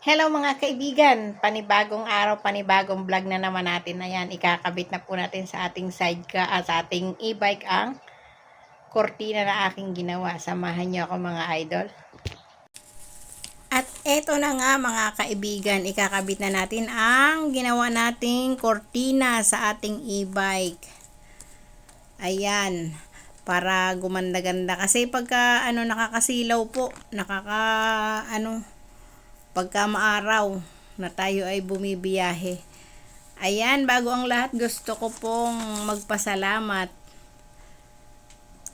Hello mga kaibigan, panibagong araw, panibagong vlog na naman natin. Ayan, ikakabit na po natin sa ating sidecar at sa ating e-bike ang kortina na aking ginawa. Samahan niyo ako mga idol. At eto na nga mga kaibigan, ikakabit na natin ang ginawa nating kortina sa ating e-bike. Ayan, para gumanda-ganda. Kasi pagka ano nakakasilaw po, nakaka ano pagka maaraw na tayo ay bumibiyahe. Ayan, bago ang lahat gusto ko pong magpasalamat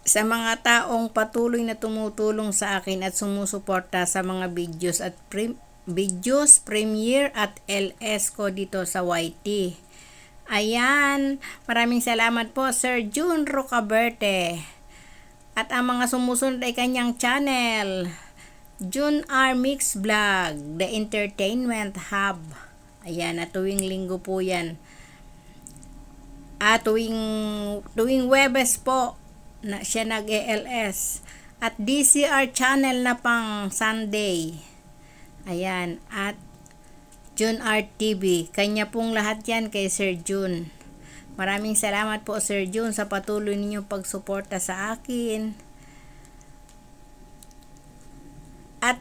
sa mga taong patuloy na tumutulong sa akin at sumusuporta sa mga videos at prim- videos, premiere at LS ko dito sa YT. Ayan, maraming salamat po Sir June Rocaberte. At ang mga sumusunod ay kanyang channel, June R Mix Vlog, The Entertainment Hub. Ayan, at tuwing linggo po yan. At tuwing, tuwing Webes po, na siya nag-ELS. At DCR channel na pang Sunday. Ayan, at June R TV. Kanya pong lahat yan kay Sir June. Maraming salamat po Sir June sa patuloy ninyong pagsuporta sa akin. At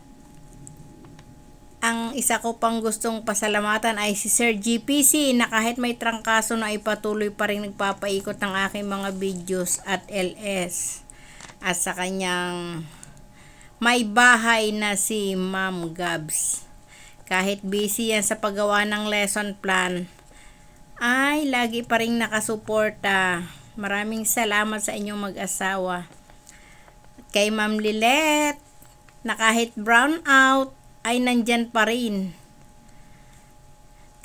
isa ko pang gustong pasalamatan ay si Sir GPC na kahit may trangkaso na ipatuloy pa rin nagpapaikot ng aking mga videos at LS. At sa kanyang may bahay na si Ma'am Gabs. Kahit busy yan sa paggawa ng lesson plan, ay lagi pa rin nakasuporta. Maraming salamat sa inyong mag-asawa. Kay Ma'am Lilet, na kahit brown out ay nandyan pa rin.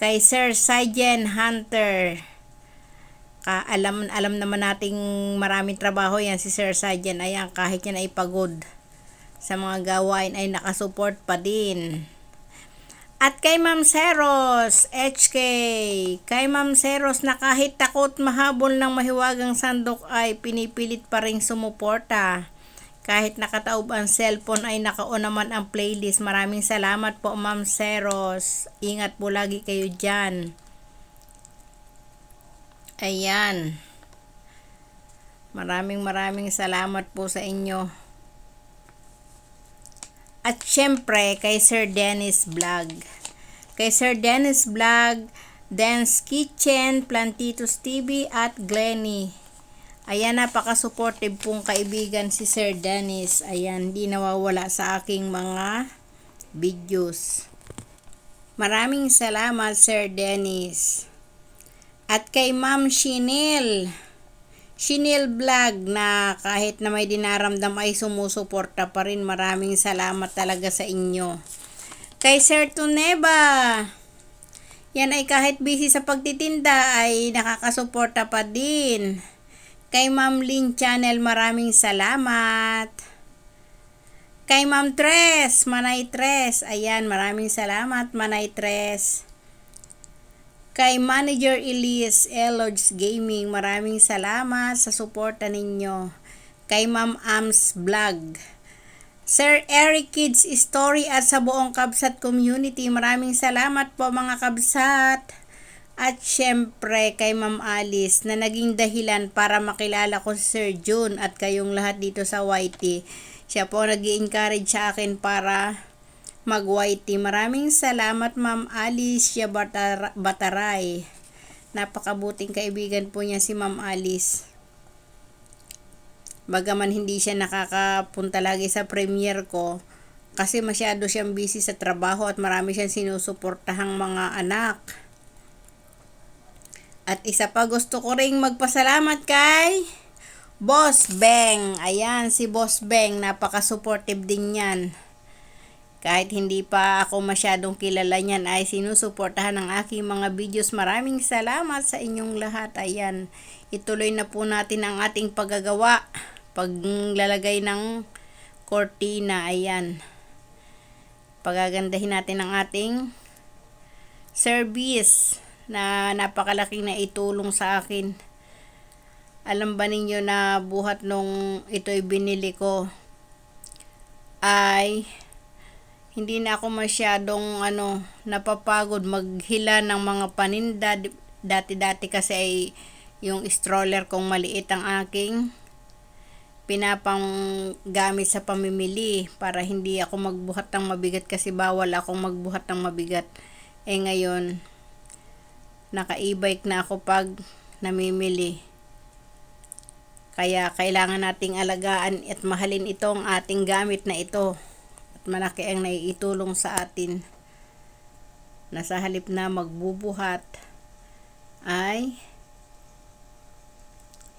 Kay Sir Sergeant Hunter, ka alam alam naman nating maraming trabaho yan si Sir Sergeant ayan kahit yan ay pagod sa mga gawain ay nakasupport pa din. At kay Ma'am Seros, HK, kay Ma'am Seros na kahit takot mahabol ng mahiwagang sandok ay pinipilit pa rin sumuporta. Kahit nakataob ang cellphone ay nakaon naman ang playlist. Maraming salamat po Ma'am Seros. Ingat po lagi kayo dyan. Ayan. Maraming maraming salamat po sa inyo. At syempre kay Sir Dennis Vlog. Kay Sir Dennis Vlog, Dance Kitchen, Plantitos TV at Glenny. Ayan, napaka-supportive pong kaibigan si Sir Dennis. Ayan, di nawawala sa aking mga videos. Maraming salamat Sir Dennis. At kay Ma'am Shinil. Shinil Vlog na kahit na may dinaramdam ay sumusuporta pa rin. Maraming salamat talaga sa inyo. Kay Sir Tuneba. Yan ay kahit busy sa pagtitinda ay nakakasuporta pa din. Kay Ma'am Lynn Channel, maraming salamat. Kay Ma'am Tres, Manay Tres, ayan, maraming salamat, Manay Tres. Kay Manager Elise Elods Gaming, maraming salamat sa suporta ninyo. Kay Ma'am Ams Vlog. Sir Eric Kids Story at sa buong Kabsat community, maraming salamat po mga Kabsat. At syempre kay Ma'am Alice na naging dahilan para makilala ko si Sir June at kayong lahat dito sa YT. Siya po nag encourage sa akin para mag YT. Maraming salamat Ma'am Alice siya Batar- Bataray. Napakabuting kaibigan po niya si Ma'am Alice. Bagaman hindi siya nakakapunta lagi sa premiere ko kasi masyado siyang busy sa trabaho at marami siyang sinusuportahang mga anak. At isa pa gusto ko ring magpasalamat kay Boss Beng. Ayan, si Boss Beng, napaka-supportive din yan. Kahit hindi pa ako masyadong kilala niyan ay sinusuportahan ng aking mga videos. Maraming salamat sa inyong lahat. Ayan, ituloy na po natin ang ating paggagawa. Paglalagay ng cortina. Ayan. Pagagandahin natin ang ating service na napakalaking na itulong sa akin. Alam ba ninyo na buhat nung ito'y binili ko ay hindi na ako masyadong ano, napapagod maghila ng mga paninda. Dati-dati kasi ay yung stroller kong maliit ang aking pinapang gamit sa pamimili para hindi ako magbuhat ng mabigat kasi bawal akong magbuhat ng mabigat. Eh ngayon, naka-e-bike na ako pag namimili. Kaya kailangan nating alagaan at mahalin itong ating gamit na ito. At malaki ang naiitulong sa atin. Nasa halip na magbubuhat ay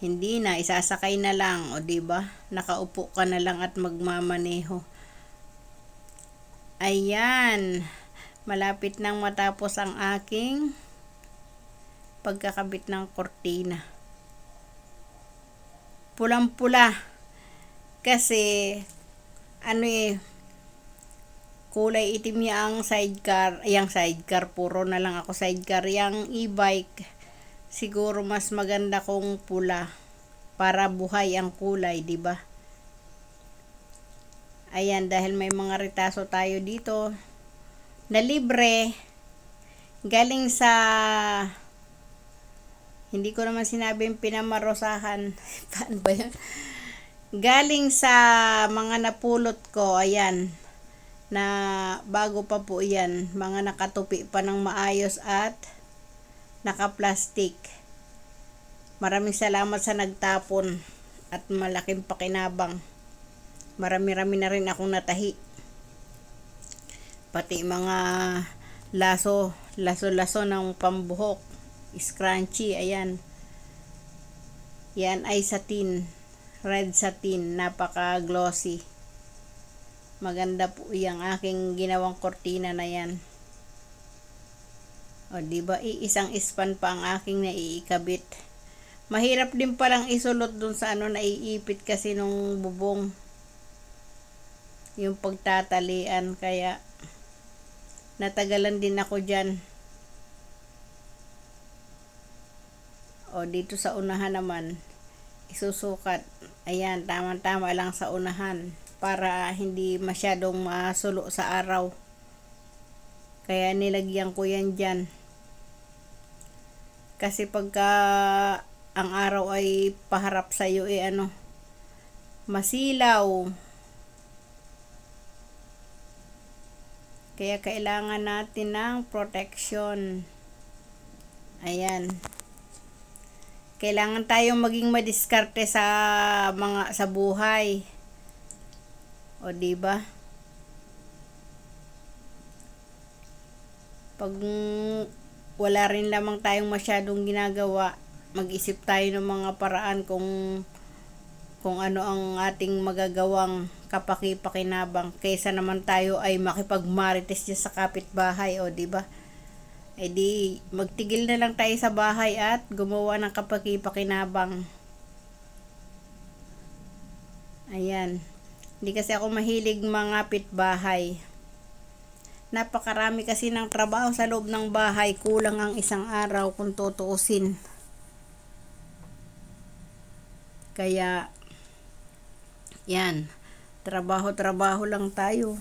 hindi na isasakay na lang o di ba? Nakaupo ka na lang at magmamaneho. Ayan. Malapit nang matapos ang aking pagkakabit ng kortina. Pulang-pula. Kasi ano eh kulay itim niya ang sidecar, yang sidecar puro na lang ako sidecar, yang e-bike siguro mas maganda kung pula para buhay ang kulay, di ba? Ayan, dahil may mga retaso tayo dito na libre galing sa hindi ko naman sinabing pinamarosahan. Paano ba yun? Galing sa mga napulot ko, ayan, na bago pa po yan, mga nakatupi pa ng maayos at naka-plastic. Maraming salamat sa nagtapon at malaking pakinabang. Marami-rami na rin akong natahi. Pati mga laso, laso-laso ng pambuhok, scrunchy, ayan. Yan ay satin, red satin, napaka-glossy. Maganda po yung aking ginawang kortina na yan. O, di ba? Iisang ispan pa ang aking naiikabit. Mahirap din palang isulot dun sa ano naiipit kasi nung bubong. Yung pagtatalian. Kaya, natagalan din ako dyan. O, dito sa unahan naman, isusukat. Ayan, tama-tama lang sa unahan para hindi masyadong masulo sa araw. Kaya nilagyan ko yan dyan. Kasi pagka ang araw ay paharap sa iyo eh ano masilaw. Kaya kailangan natin ng protection. Ayan. Kailangan tayong maging madiskarte sa mga sa buhay. O di ba? Pag wala rin lamang tayong masyadong ginagawa, mag-isip tayo ng mga paraan kung kung ano ang ating magagawang kapaki-pakinabang kaysa naman tayo ay makipagmarites sa kapitbahay o di ba? Eh di magtigil na lang tayo sa bahay at gumawa ng kapaki-pakinabang. Ayan. Hindi kasi ako mahilig mga bahay napakarami kasi ng trabaho sa loob ng bahay. Kulang ang isang araw kung tutuusin. Kaya yan. Trabaho trabaho lang tayo.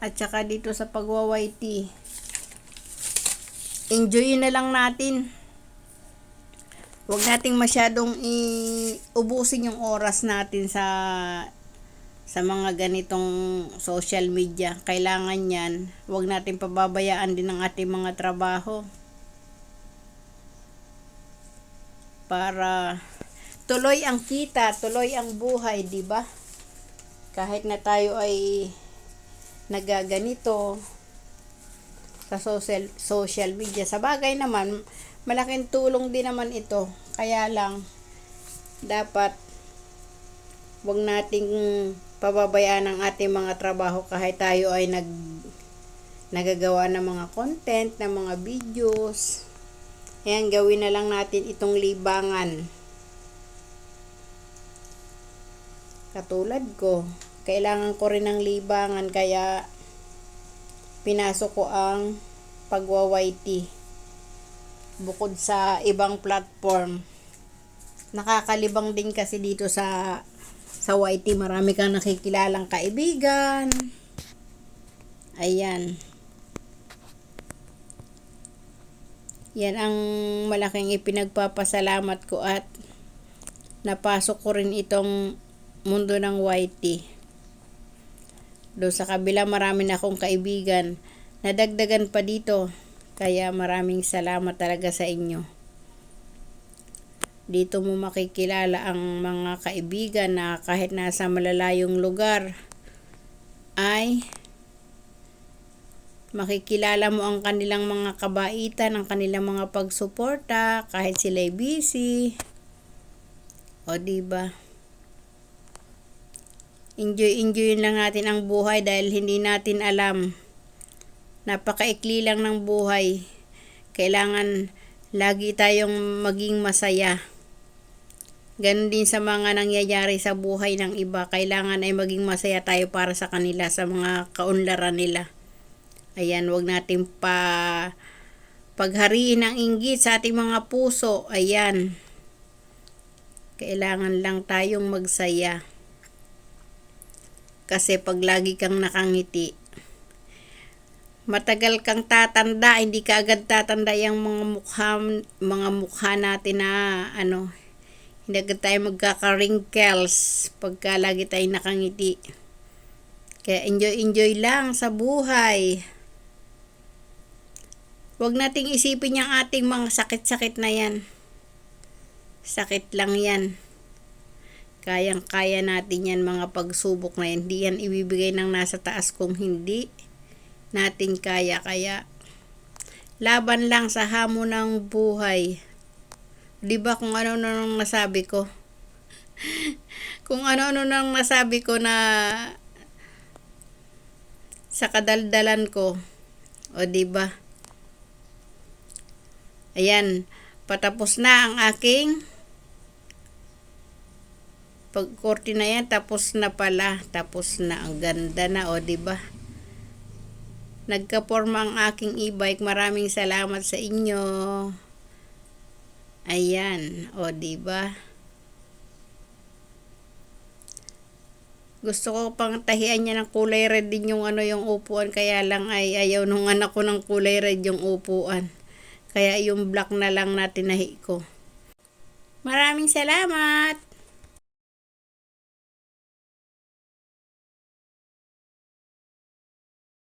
At saka dito sa pagwawaiti enjoy na lang natin huwag nating masyadong iubusin yung oras natin sa sa mga ganitong social media. Kailangan yan, huwag natin pababayaan din ang ating mga trabaho. Para tuloy ang kita, tuloy ang buhay, di ba? Kahit na tayo ay nagaganito sa social, social media. Sa bagay naman, malaking tulong din naman ito. Kaya lang, dapat wag nating pababayaan ang ating mga trabaho kahit tayo ay nag nagagawa ng mga content, ng mga videos. Ayan, gawin na lang natin itong libangan. Katulad ko, kailangan ko rin ng libangan kaya pinasok ko ang pagwa-YT bukod sa ibang platform. Nakakalibang din kasi dito sa sa YT marami kang nakikilalang kaibigan Ayan. Yan ang malaking ipinagpapasalamat ko at napasok ko rin itong mundo ng YT. Doon sa kabila marami na akong kaibigan. Nadagdagan pa dito. Kaya maraming salamat talaga sa inyo. Dito mo makikilala ang mga kaibigan na kahit nasa malalayong lugar ay makikilala mo ang kanilang mga kabaitan, ang kanilang mga pagsuporta kahit sila'y busy. O di ba? Enjoy enjoy lang natin ang buhay dahil hindi natin alam. Napakaikli lang ng buhay. Kailangan lagi tayong maging masaya. Ganon din sa mga nangyayari sa buhay ng iba. Kailangan ay maging masaya tayo para sa kanila, sa mga kaunlaran nila. Ayan, wag natin pa paghariin ang inggit sa ating mga puso. Ayan. Kailangan lang tayong magsaya. Kasi pag lagi kang nakangiti, matagal kang tatanda, hindi ka agad tatanda yung mga mukha, mga mukha natin na ano, hindi agad tayo magkaka-wrinkles pagka lagi tayo nakangiti. Kaya enjoy-enjoy lang sa buhay. Huwag nating isipin yung ating mga sakit-sakit na yan. Sakit lang yan. Kayang-kaya natin yan mga pagsubok na. Hindi yan ibibigay ng nasa taas kung hindi natin kaya. Kaya laban lang sa hamon ng buhay. 'Di ba kung ano nang nasabi ko? kung ano-ano nang nasabi ko na sa kadaldalan ko. O 'di ba? Ayan, patapos na ang aking pagkorte na yan, tapos na pala, tapos na, ang ganda na, o, di ba? Nagka-forma ang aking e-bike, maraming salamat sa inyo. Ayan, o, di ba? Gusto ko pang tahian niya ng kulay red din yung ano yung upuan, kaya lang ay ayaw nung anak ko ng kulay red yung upuan. Kaya yung black na lang natin nahi ko. Maraming salamat!